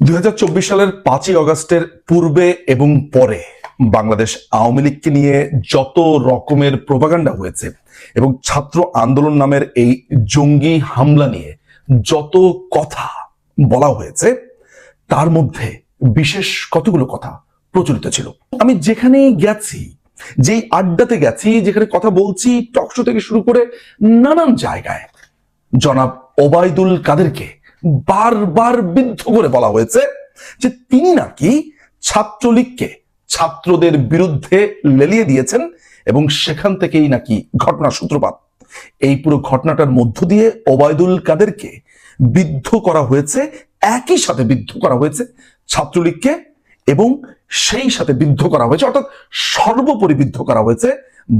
দুই হাজার চব্বিশ সালের পাঁচই অগস্টের পূর্বে এবং পরে বাংলাদেশ আওয়ামী লীগকে নিয়ে যত রকমের প্রোপাগান্ডা হয়েছে এবং ছাত্র আন্দোলন নামের এই জঙ্গি হামলা নিয়ে যত কথা বলা হয়েছে, তার মধ্যে বিশেষ কতগুলো কথা প্রচলিত ছিল। আমি যেখানেই গেছি, যেই আড্ডাতে গেছি, যেখানে কথা বলছি টকশো থেকে শুরু করে নানান জায়গায়, জনাব ওবায়দুল কাদেরকে বারবার বিদ্ধ করে বলা হয়েছে যে তিনি নাকি ছাত্রলীগকে ছাত্রদের বিরুদ্ধে লেলিয়ে দিয়েছেন এবং সেখান থেকেই নাকি ঘটনার সূত্রপাত। এই পুরো ঘটনাটার মধ্য দিয়ে ওবায়দুল কাদেরকে বিদ্ধ করা হয়েছে, একই সাথে বিদ্ধ করা হয়েছে ছাত্রলীগকে এবং সেই সাথে বিদ্ধ করা হয়েছে, অর্থাৎ সর্বোপরি বিদ্ধ করা হয়েছে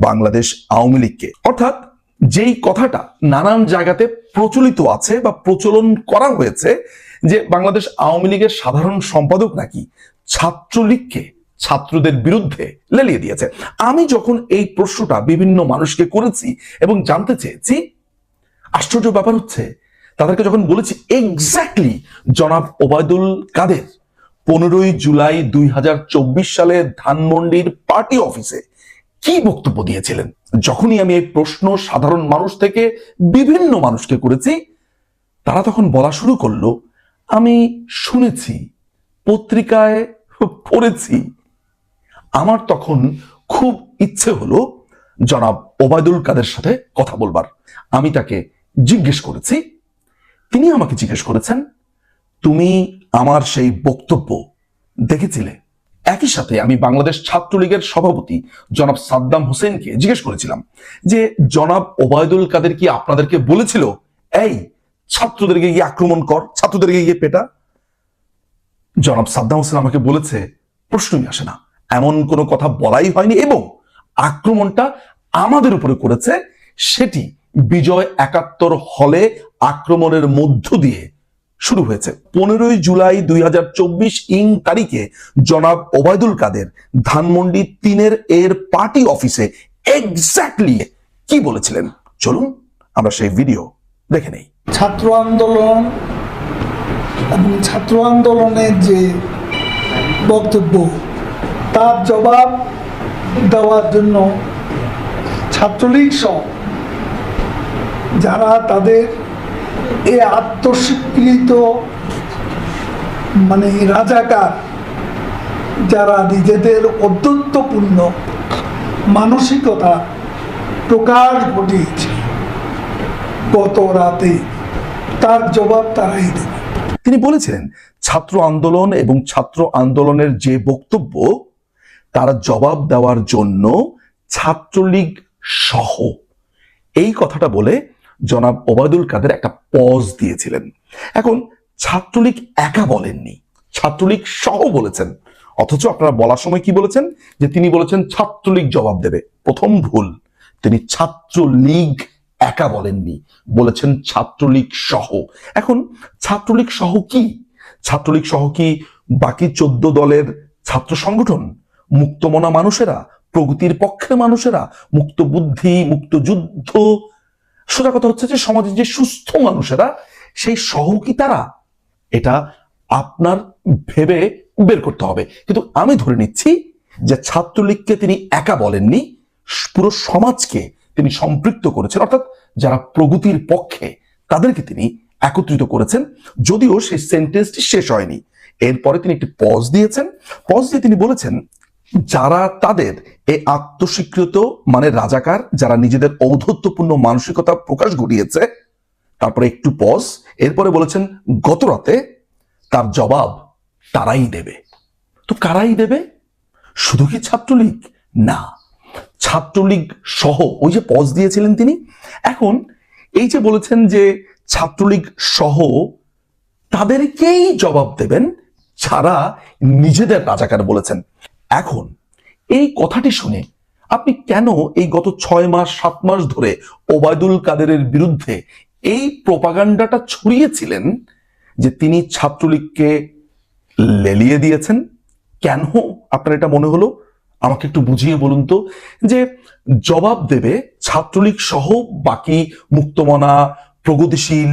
বাংলাদেশ আওয়ামী লীগকে। অর্থাৎ যেই কথাটা নানান জায়গাতে প্রচলিত আছে বা প্রচলন করা হয়েছে যে বাংলাদেশ আওয়ামী লীগের সাধারণ সম্পাদক নাকি ছাত্রলীগকে ছাত্রদের বিরুদ্ধে লেলিয়ে দিয়েছে। আমি যখন এই প্রশ্নটা বিভিন্ন মানুষকে করেছি এবং জানতে চেয়েছি, আশ্চর্য ব্যাপার হচ্ছে তাদেরকে যখন বলেছি এক্স্যাক্টলি জনাব ওবায়দুল কাদের, পনেরোই জুলাই দুই হাজার চব্বিশ সালে ধানমন্ডির পার্টি অফিসে কি বক্তব্য দিয়েছিলেন? যখনই আমি এই প্রশ্ন সাধারণ মানুষ থেকে বিভিন্ন মানুষকে করেছি, তারা তখন বলা শুরু করল, আমি শুনেছি, পত্রিকায় পড়েছি। আমার তখন খুব ইচ্ছে হলো, জনাব ওবায়দুল কাদের সাথে কথা বলবার। আমি তাকে জিজ্ঞেস করেছি, তিনি আমাকে জিজ্ঞেস করেছেন, তুমি আমার সেই বক্তব্য দেখেছিলে? একই সাথে আমি বাংলাদেশ ছাত্রলীগের সভাপতি জনাব সাদ্দাম হোসেনকে জিজ্ঞেস করেছিলাম যে, জনাব ওবায়দুল কাদের কি আপনাদেরকে বলেছিল, এই ছাত্রদেরকে গিয়ে আক্রমণ কর ছাত্রদেরকে গিয়ে পেটা জনাব সাদ্দাম হোসেন আমাকে বলেছে, প্রশ্নই আসে না। এমন কোনো কথা বলাই হয়নি এবং আক্রমণটা আমাদের উপরে করেছে। সেটি বিজয় একাত্তর হলে আক্রমণের মধ্য দিয়ে শুরু হয়েছে। পনেরোই জুলাই দুই ইং তারিখে জনাব ওবায়দুল কাদের ধানমন্ডি তিনের এর পার্টি অফিসে এক্স্যাক্টলি কি বলেছিলেন? চলুন আমরা সেই ভিডিও দেখে নেই। ছাত্র আন্দোলন এবং ছাত্র আন্দোলনের যে বক্তব্য, তার জবাব দেওয়ার জন্য ছাত্রলীগ সহ যারা তাদের এই আত্মস্বীকৃত মানে রাজাকার, যারা নিজেদের অদ্যত্বপূর্ণ মানসিকতা প্রকাশ ঘটিয়েছে। গত রাতে তার জবাব তারাই দেবে। তিনি বলেছিলেন, ছাত্র আন্দোলন এবং ছাত্র আন্দোলনের যে বক্তব্য, তার জবাব দেওয়ার জন্য ছাত্রলীগ সহ। এই কথাটা বলে জনাব ওবায়দুল কাদের একটা পজ দিয়েছিলেন। এখন ছাত্রলীগ একা বলেননি, ছাত্রলীগ সহ বলেছেন। অথচ আপনারা বলার সময় কি বলেছেন? যে তিনি বলেছেন ছাত্রলীগ জবাব দেবে। প্রথম ভুল, তিনি ছাত্রলীগ একা বলেননি, বলেছেন ছাত্রলীগ সহ। এখন ছাত্রলীগ সহ কি? ছাত্রলীগ সহ কি বাকি চোদ্দ দলের ছাত্র সংগঠন, মুক্তমনা মানুষেরা, প্রগতির পক্ষের মানুষেরা মুক্ত বুদ্ধি মুক্ত যুদ্ধ সোজা কথা হচ্ছে যে সমাজের যে সুস্থ মানুষেরা, সেই সহ কি তারা এটা আপনার ভেবে বের করতে হবে। কিন্তু আমি ধরে নিচ্ছি যে ছাত্রলীগকে তিনি একা বলেননি, পুরো সমাজকে তিনি সম্পৃক্ত করেছেন। অর্থাৎ যারা প্রগতির পক্ষে, তাদেরকে তিনি একত্রিত করেছেন। যদিও সেই সেন্টেন্সটি শেষ হয়নি। এরপরে তিনি একটি পজ দিয়েছেন। পজ দিয়ে তিনি বলেছেন যারা তাদের এই আত্মস্বীকৃত মানে রাজাকার, যারা নিজেদের ঔদ্ধত্যপূর্ণ মানসিকতা প্রকাশ ঘটিয়েছে, তারপরে একটু পজ এরপরে বলেছেন, গত রাতে তার জবাব তারাই দেবে। তো কারাই দেবে? শুধু কি ছাত্রলীগ? না। ছাত্রলীগ সহ, ওই যে পজ দিয়েছিলেন তিনি, এখন এই যে বলেছেন যে ছাত্রলীগ সহ, তাদেরকেই জবাব দেবেন, ছাড়া নিজেদের রাজাকার বলেছেন। এখন এই কথাটি শুনে আপনি কেন এই গত ছয় মাস, সাত মাস ধরে ওবায়দুল কাদেরের বিরুদ্ধে এই প্রপাগান্ডাটা ছড়িয়েছিলেন যে তিনি ছাত্রলীগকে লেলিয়ে দিয়েছেন? কেন? আপনার এটা মনে হলো? আমাকে একটু বুঝিয়ে বলুন তো, যে জবাব দেবে ছাত্রলীগ সহ বাকি মুক্তমনা, প্রগতিশীল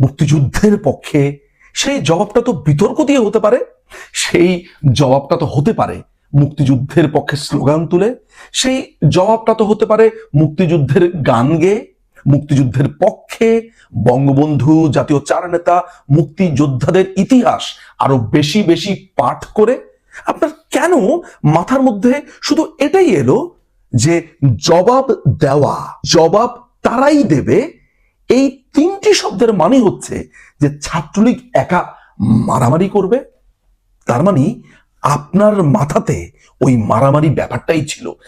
মুক্তিযুদ্ধের পক্ষে। সেই জবাবটা তো বিতর্ক দিয়ে হতে পারে, সেই জবাবটা তো হতে পারে। মুক্তিযুদ্ধের পক্ষে স্লোগান তুলে, সেই জবাবটা তো হতে পারে মুক্তিযুদ্ধের গান গেয়ে, মুক্তিযুদ্ধের পক্ষে, বঙ্গবন্ধু জাতীয় চার নেতা, মুক্তিযোদ্ধাদের ইতিহাস আরও বেশি বেশি পাঠ করে, আপনার কেন মাথার মধ্যে শুধু এটাই এলো যে জবাব দেওয়া, জবাব তারাই দেবে, এই তিনটি শব্দের মানে হচ্ছে যে ছাত্রলীগ একা মারামারি করবে, তার মানে আপনার মাথাতে ওই মারামারি ব্যাপারটাই ছিল।